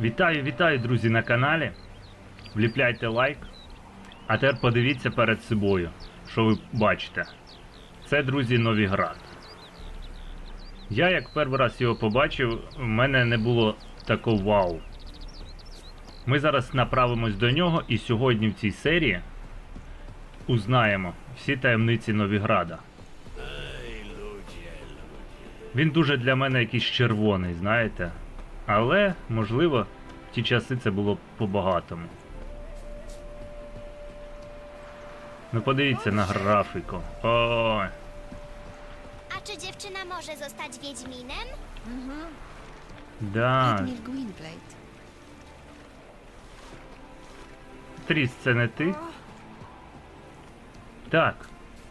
Вітаю, вітаю, друзі, на каналі. Вліпляйте лайк. А тепер подивіться перед собою, що ви бачите. Це, друзі, Новіград. Я як перший раз його побачив, в мене не було такого вау. Ми зараз направимось до нього і сьогодні в цій серії узнаємо всі таємниці Новіграда. Він дуже для мене якийсь червоний, знаєте. Але, можливо, в ті часи це було по-багатому. Ну подивіться на графіку. Ой. A czy dziewczyna może zostać Wiedźminem? Да. Wiedźmir Gwynblade. Тріс, це не ти? Так.